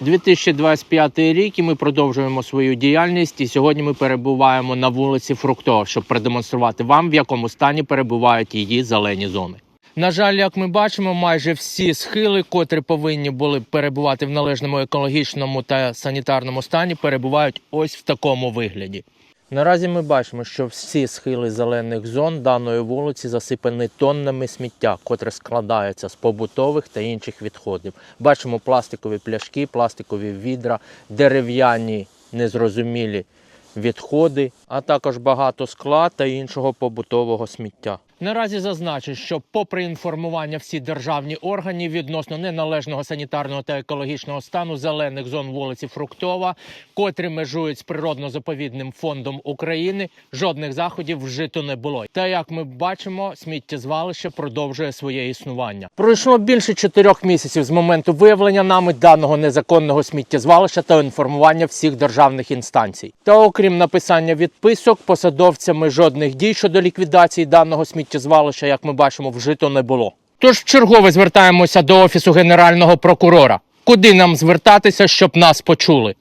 2025 рік і ми продовжуємо свою діяльність. І сьогодні ми перебуваємо на вулиці Фруктова, щоб продемонструвати вам, в якому стані перебувають її зелені зони. На жаль, як ми бачимо, майже всі схили, котрі повинні були перебувати в належному екологічному та санітарному стані, перебувають ось в такому вигляді. Наразі ми бачимо, що всі схили зелених зон даної вулиці засипані тоннами сміття, котре складається з побутових та інших відходів. Бачимо пластикові пляшки, пластикові відра, дерев'яні незрозумілі відходи, а також багато скла та іншого побутового сміття. Наразі зазначу, що, попри інформування всі державні органи відносно неналежного санітарного та екологічного стану зелених зон вулиці Фруктова, котрі межують з природно-заповідним фондом України, жодних заходів вжито не було. Та як ми бачимо, сміттєзвалище продовжує своє існування. Пройшло більше чотирьох місяців з моменту виявлення нами даного незаконного сміттєзвалища та інформування всіх державних інстанцій. Та окрім написання відписок, посадовцями жодних дій щодо ліквідації даного сміттєзвалища, як ми бачимо, вжито не було. Тож вчергове звертаємося до офісу генерального прокурора. Куди нам звертатися, щоб нас почули?